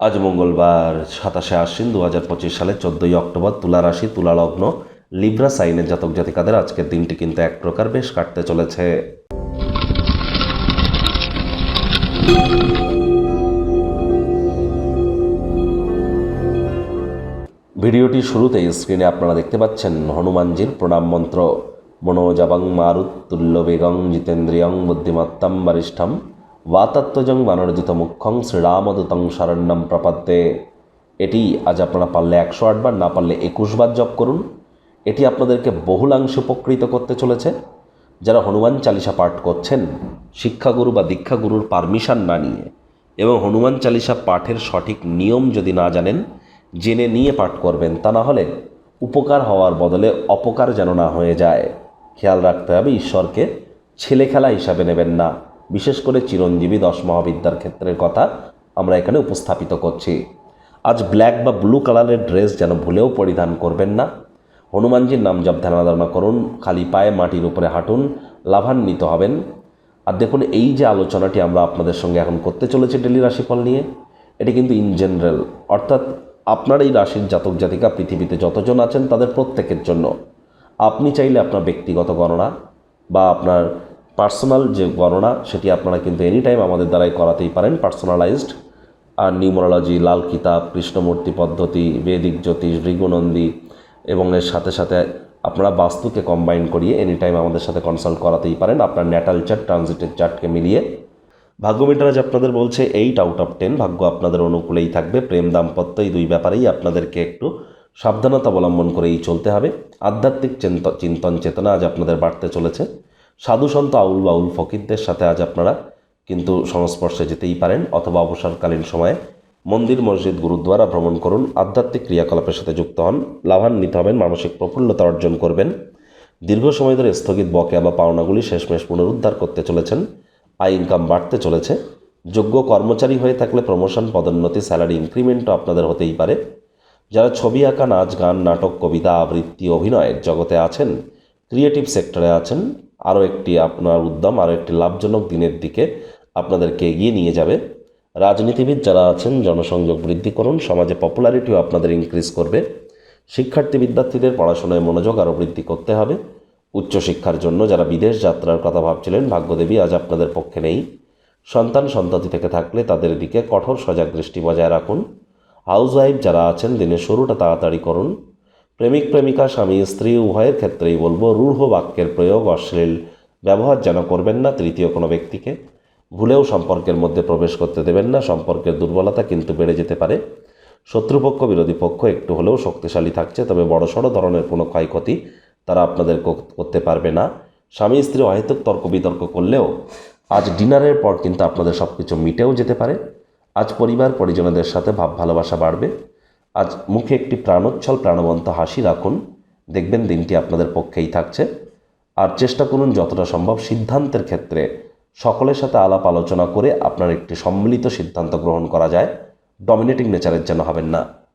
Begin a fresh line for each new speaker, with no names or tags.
আজ মঙ্গলবার, সাতাশে আশ্বিন দু হাজার পঁচিশ সালের চোদ্দোই অক্টোবর তুলা রাশি, তুলা লগ্ন, লিব্রা সাইনের জাতক জাতিকাদের আজকের দিনটি কিন্তু এক প্রকার বেশ কাটতে চলেছে। ভিডিওটি শুরুতেই স্ক্রিনে আপনারা দেখতে পাচ্ছেন হনুমানজির প্রণাম মন্ত্র। মনোজাবাং মারুত তুল্য বেগং জিতেন্দ্রিয়ং বুদ্ধিমত্তম বরিষ্ঠম। ওয়াতাত্মজং বানরজিত মুখ্যং শ্রীরামদূতং শরণ্যম প্রপদ্যে এটি আজ আপনারা পারলে একশো আটবার না পারলে একুশবার জপ করুন এটি আপনাদেরকে বহুলাংশে উপকৃত করতে চলেছে যারা হনুমান চালিসা পাঠ করছেন শিক্ষাগুরু বা দীক্ষাগুরুর পারমিশন না নিয়ে এবং হনুমান চালিসা পাঠের সঠিক নিয়ম যদি না জানেন জেনে নিয়ে পাঠ করবেন তা না হলে উপকার হওয়ার বদলে অপকার যেন না হয়ে যায় খেয়াল রাখতে হবে ঈশ্বরকে ছেলে খেলা হিসাবে নেবেন না। বিশেষ করে চিরঞ্জীবী দশ মহাবিদ্যার ক্ষেত্রের কথা আমরা এখানে উপস্থাপিত করছি। আজ ব্ল্যাক বা ব্লু কালারের ড্রেস যেন ভুলেও পরিধান করবেন না। হনুমানজির নাম জপ ধ্যানাধারণা করুন, খালি পায়ে মাটির উপরে হাঁটুন, লাভান্বিত হবেন। আর দেখুন, এই যে আলোচনাটি আমরা আপনাদের সঙ্গে এখন করতে চলেছি ডেলি রাশিফল নিয়ে, এটি কিন্তু ইন জেনারেল অর্থাৎ আপনার এই রাশির জাতক জাতিকা পৃথিবীতে যতজন আছেন তাদের প্রত্যেকের জন্য। আপনি চাইলে আপনার ব্যক্তিগত গণনা বা আপনার পার্সোনাল যে গণনা, সেটি আপনারা কিন্তু এনি টাইম আমাদের দ্বারাই করাতেই পারেন। পার্সোনালাইজড, আর নিউমোরোলজি, লাল কিতাব, কৃষ্ণমূর্তি পদ্ধতি, বেদিক জ্যোতিষ ঋগুনন্দী এবং এর সাথে সাথে আপনারা বাস্তুকে কম্বাইন করিয়ে এনি টাইম আমাদের সাথে কনসাল্ট করাতেই পারেন। আপনার ন্যাটাল চার্ট ট্রানজিটের চার্টকে মিলিয়ে। ভাগ্য মিটারাজ আপনাদের বলছে এইট আউট অফ টেন ভাগ্য আপনাদের অনুকূলেই থাকবে। প্রেম দাম্পত্য এই দুই ব্যাপারেই আপনাদেরকে একটু সাবধানতা অবলম্বন করেই চলতে হবে। আধ্যাত্মিক চিন্ত চিন্তন চেতনা আজ আপনাদের বাড়তে চলেছে। সাধু সন্ত আউল বাউল ফকিরদের সাথে আজ আপনারা কিন্তু সংস্পর্শে যেতেই পারেন অথবা অবসরকালীন সময়ে মন্দির, মসজিদ, গুরুদ্বারা ভ্রমণ করুন, আধ্যাত্মিক ক্রিয়াকলাপের সাথে যুক্ত হন, লাভান্বিত হবেন, মানসিক প্রফুল্লতা অর্জন করবেন। দীর্ঘ সময় ধরে স্থগিত বকেয়া বা পাওনাগুলি শেষমেশ পুনরুদ্ধার করতে চলেছেন। আয় ইনকাম বাড়তে চলেছে। যোগ্য কর্মচারী হয়ে থাকলে প্রমোশন পদোন্নতি স্যালারি ইনক্রিমেন্টও আপনাদের হতেই পারে। যারা ছবি আঁকা, নাচ, গান, নাটক, কবিতা, আবৃত্তি, অভিনয়ের জগতে আছেন ক্রিয়েটিভ সেক্টরে আছেন আরও একটি আপনার উদ্যম আরও একটি লাভজনক দিনের দিকে আপনাদেরকে এগিয়ে নিয়ে যাবে। রাজনীতিবিদ যারা আছেন, জনসংযোগ বৃদ্ধি করুন, সমাজে পপুলারিটিও আপনাদের ইনক্রিজ করবে। শিক্ষার্থী বিদ্যার্থীদের পড়াশোনায় মনোযোগ আরও বৃদ্ধি করতে হবে। উচ্চশিক্ষার জন্য যারা বিদেশ যাত্রার কথা ভাবছিলেন, ভাগ্যদেবী আজ আপনাদের পক্ষে নেই। সন্তান সন্ততি থেকে থাকলে তাদের দিকে কঠোর সজাগ দৃষ্টি বজায় রাখুন। হাউস ওয়াইফ যারা আছেন, দিনের শুরুটা তাড়াতাড়ি করুন। প্রেমিক, প্রেমিকা, স্বামী, স্ত্রী, উভয়ের ক্ষেত্রেই বলব, রূঢ় বাক্যের প্রয়োগ অশ্লীল ব্যবহার যেন করবেন না তৃতীয় কোনো ব্যক্তিকে। ভুলেও সম্পর্কের মধ্যে প্রবেশ করতে দেবেন না, সম্পর্কের দুর্বলতা কিন্তু বেড়ে যেতে পারে। শত্রুপক্ষ, বিরোধী পক্ষ একটু হলেও শক্তিশালী থাকছে, তবে বড়সড় ধরনের কোনো ক্ষয়ক্ষতি তারা আপনাদের করতে পারবে না। স্বামী, স্ত্রী, অহেতুক তর্ক বিতর্ক করলেও আজ ডিনারের পর কিন্তু আপনাদের সব কিছু মিটেও যেতে পারে। আজ পরিবার, পরিজনদের সাথে ভাব ভালোবাসা বাড়বে। আজ মুখে একটি প্রাণোচ্ছল প্রাণবন্ত হাসি রাখুন। দেখবেন দিনটি আপনাদের পক্ষেই থাকছে। আর চেষ্টা করুন যতটা সম্ভব সিদ্ধান্তের ক্ষেত্রে সকলের সাথে আলাপ আলোচনা করে আপনার একটি সম্মিলিত সিদ্ধান্ত গ্রহণ করা যায়। ডমিনেটিং নেচারের যেন হবেন না।